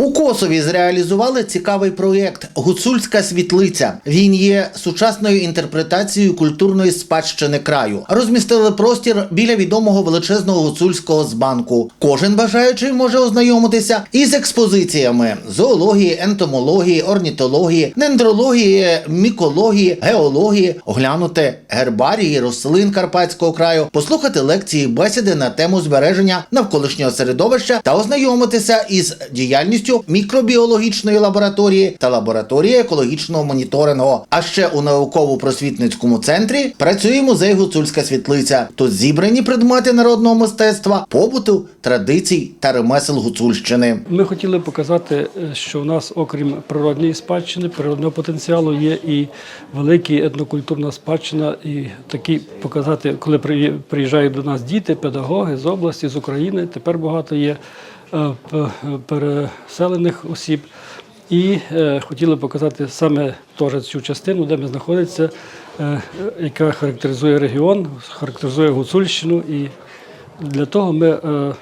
У Косові зреалізували цікавий проєкт Гуцульська світлиця. Він є сучасною інтерпретацією культурної спадщини краю. Розмістили простір біля відомого величезного гуцульського збанку. Кожен бажаючий може ознайомитися із експозиціями зоології, ентомології, орнітології, дендрології, мікології, геології, оглянути гербарії рослин Карпатського краю, послухати лекції, бесіди на тему збереження навколишнього середовища та ознайомитися із діяльністю мікробіологічної лабораторії та лабораторії екологічного моніторингу. А ще у науково-просвітницькому центрі працює музей Гуцульська світлиця. Тут зібрані предмети народного мистецтва, побуту, традицій та ремесел Гуцульщини. Ми хотіли показати, е, що в нас, окрім природньої спадщини, природного потенціалу, є і велика етнокультурна спадщина, і такі показати, коли приї- приїжджають до нас діти, педагоги з області, з України. Тепер багато є переселених осіб. І е, хотіли показати саме теж цю частину, де ми знаходимося, е, яка характеризує регіон, характеризує Гуцульщину. І для того ми е,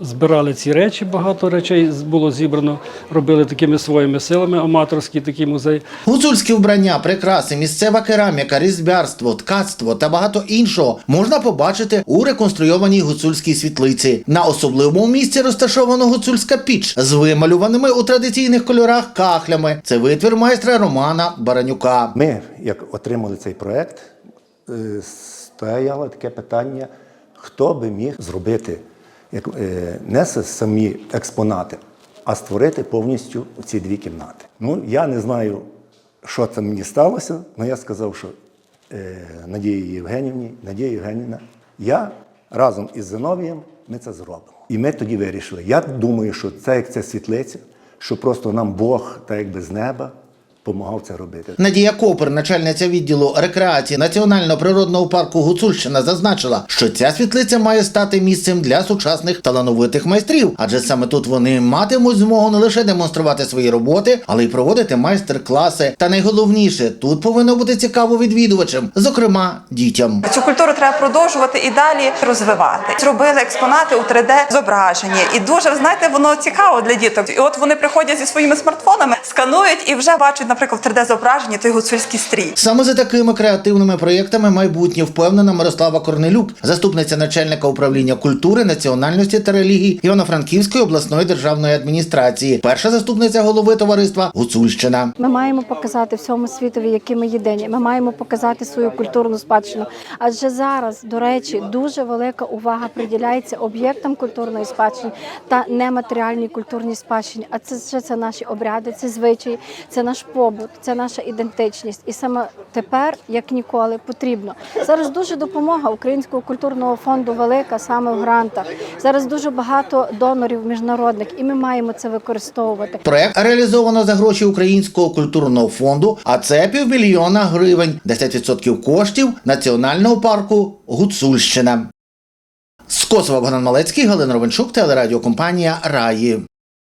збирали ці речі, багато речей було зібрано, робили такими своїми силами, аматорський такий музей. Гуцульські вбрання, прикраси, місцева кераміка, різьбярство, ткацтво та багато іншого можна побачити у реконструйованій гуцульській світлиці. На особливому місці розташована гуцульська піч з вималюваними у традиційних кольорах кахлями. Це витвір майстра Романа Баранюка. Ми, як отримали цей проект, е, стояло таке питання, хто би міг зробити як, е, не с- самі експонати, а створити повністю ці дві кімнати. Ну, я не знаю, що це мені сталося, але я сказав, що е, Надії Євгенівні, Надія Євгенівна, я разом із Зиновієм ми це зробимо. І ми тоді вирішили. Я думаю, що це як це світлиця, що просто нам Бог, так якби з неба, допомагав це робити. Надія Копер, начальниця відділу рекреації Національного природного парку Гуцульщина, зазначила, що ця світлиця має стати місцем для сучасних талановитих майстрів, адже саме тут вони матимуть змогу не лише демонструвати свої роботи, але й проводити майстер-класи. Та найголовніше тут повинно бути цікаво відвідувачам, зокрема дітям. Цю культуру треба продовжувати і далі розвивати. Зробили експонати у 3D зображення, і дуже знаєте, воно цікаво для діток. І от вони приходять зі своїми смартфонами, сканують і вже бачать, наприклад, в 3D зображенні той гуцульський стрій. Саме за такими креативними проєктами майбутнє впевнена Мирослава Корнелюк, заступниця начальника управління культури, національності та релігій Івано-Франківської обласної державної адміністрації, перша заступниця голови товариства Гуцульщина. Ми маємо показати всьому світові, які ми єдині. Ми маємо показати свою культурну спадщину. Адже зараз, до речі, дуже велика увага приділяється об'єктам культурної спадщини та нематеріальній культурній спадщині. А це ще це наші обряди, це звичаї, це наш побут, це наша ідентичність. І саме тепер, як ніколи, потрібно. Зараз дуже допомога Українського культурного фонду велика саме в грантах. Зараз дуже багато донорів міжнародних, і ми маємо це використовувати. Проект реалізовано за гроші Українського культурного фонду, а це півмільйона гривень, 10% коштів національного парку Гуцульщина. З Косова Богдан Малецький, Галина Ровенчук, телерадіокомпанія Раї.